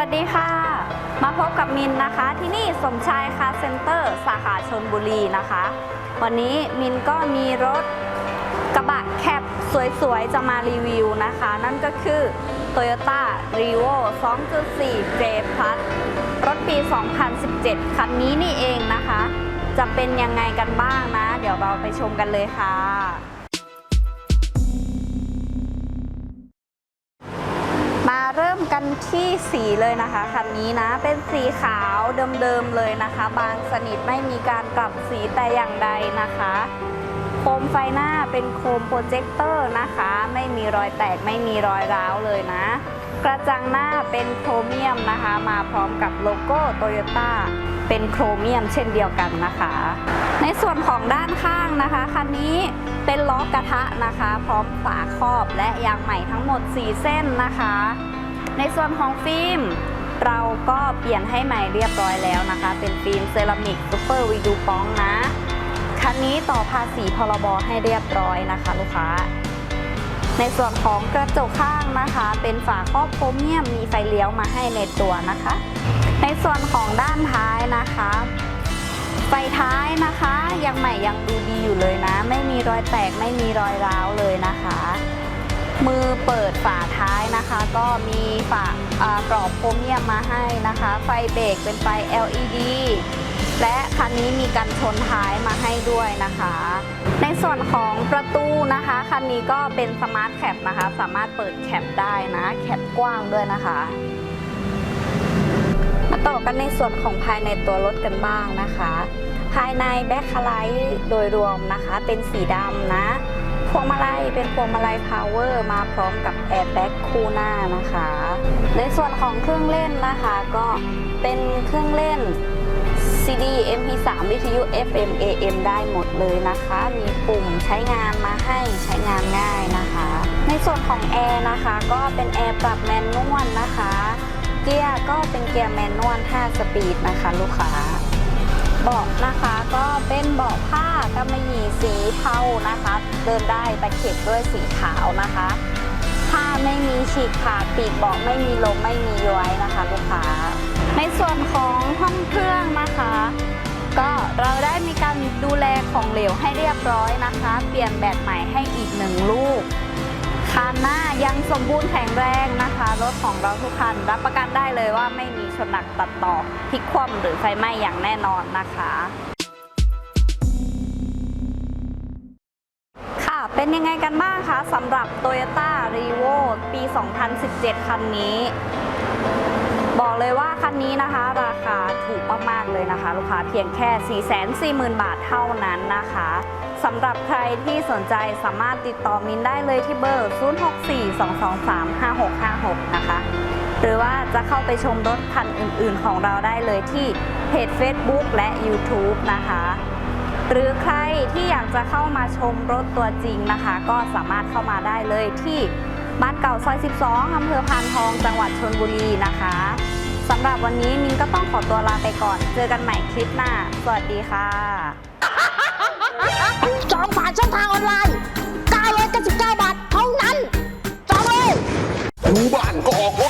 วัสดีค่ะ มาพบกับมินนะคะ ที่นี่สมชายคาร์เซ็นเตอร์ สาขาชนบุรีนะคะ วันนี้มินก็มีรถกระบะแคปสวยๆ จะมารีวิวนะคะ นั่นก็คือ Toyota r e v o 2.4 J Plus รถปี 2017 คันนี้นี่เองนะคะ จะเป็นยังไงกันบ้างนะ เดี๋ยวเราไปชมกันเลยค่ะ กันที่สีเลยนะคะคันนี้นะเป็นสีขาวเดิมๆเลยนะคะ บางสนิทไม่มีการกลับสีแต่อย่างใดนะคะ โคมไฟหน้าเป็นโคมโปรเจคเตอร์นะคะ ไม่มีรอยแตกไม่มีรอยร้าวเลยนะ กระจังหน้าเป็นโครเมียมนะคะ มาพร้อมกับโลโก้โตโยต้าเป็นโครเมียมเช่นเดียวกันนะคะ ในส่วนของด้านข้างนะคะคันนี้เป็นล้อกระทะนะคะ พร้อมฝาครอบและยางใหม่ทั้งหมด 4 เส้นนะคะ ในส่วนของฟิล์มเราก็เปลี่ยนให้ใหม่เรียบร้อยแล้วนะคะ เป็นฟิล์มเซรามิกซูเปอร์วีดูปองนะคันนี้ต่อภาษีพรบให้เรียบร้อยนะคะลูกค้า ในส่วนของกระจกข้างนะคะ เป็นฝาครอบโครเมียมมีไฟเลี้ยวมาให้ในตัวนะคะ ในส่วนของด้านท้ายนะคะ ไฟท้ายนะคะ ยังใหม่ยังดูดีอยู่เลยนะ ไม่มีรอยแตกไม่มีรอยร้าวเลยนะคะ มือเปิดฝาท้ายนะคะ ก็มีฝากรอบโครเมียมมาให้นะคะ ไฟเบรกเป็นไฟ LED และคันนี้มีกันชนท้ายมาให้ด้วยนะคะ ในส่วนของประตูนะคะ คันนี้ก็เป็นสมาร์ทแคปนะคะ สามารถเปิดแคปได้นะ แคปกว้างด้วยนะคะ มาต่อกันในส่วนของภายในตัวรถกันบ้างนะคะ ภายในแบ็คไลท์โดยรวมนะคะ เป็นสีดำนะ พวงมาลัยเป็นพวงมาลัยพาวเวอร์มาพร้อมกับแอร์แบ็กคู่หน้านะคะ ในส่วนของเครื่องเล่นนะคะก็เป็นเครื่องเล่น CD MP3 วิทยุ FM AM ได้หมดเลยนะคะ มีปุ่มใช้งานมาให้ใช้งานง่ายนะคะ ในส่วนของแอร์นะคะ ก็เป็นแอร์ปรับแมนนวลนะคะ เกียร์ก็เป็นเกียร์แมนนวล 5 สปีดนะคะ ลูกค้าเบาะนะคะก็เป็นเบาะผ้าก เทานะคะ เดินได้แตะเข็บด้วยสีขาวนะคะผ้าไม่มีฉีกขาดปีกบาะไม่มีลมไม่มีย้อยนะคะ ลูกค้า ในส่วนของห้องเครื่องนะคะ ก็เราได้มีการดูแลของเหลวให้เรียบร้อยนะคะ เปลี่ยนแบตใหม่ให้อีกหนึ่งลูกคันหน้ายังสมบูรณ์แข็งแรงนะคะรถของเราทุกคันรับประกันได้เลยว่าไม่มีชนหนักตัดต่อพลิกคว่ำหรือไฟไหม้อย่างแน่นอนนะคะ เป็นยังไงกันบ้างคะสำหรับ Toyota r e v o ปี 2017 คันนี้ บอกเลยว่าคันนี้นะคะ ราคาถูกมาก ๆ เลยนะคะ ลูกค้าเพียงแค่ 440,000 บาทเท่านั้นนะคะสำหรับใครที่สนใจสามารถติดต่อมินได้เลยที่เบอร์ 0642235656 นะคะ หรือว่าจะเข้าไปชมรถคันอื่น ๆ ของเราได้เลยที่เพจ Facebook และ YouTube นะคะ หรือใครที่อยากจะเข้ามาชมรถตัวจริงนะคะ ก็สามารถเข้ามาได้เลยที่บ้านเก่าซอย 12 อำเภอพานทอง จังหวัดชนบุรีนะคะสำหรับวันนี้มินก็ต้องขอตัวลาไปก่อน เจอกันใหม่คลิปหน้า สวัสดีค่ะ จองผ่านช่องทางออนไลน์ 999 บาทเท่านั้น จองเลยรู้บ้านก็ออกรถ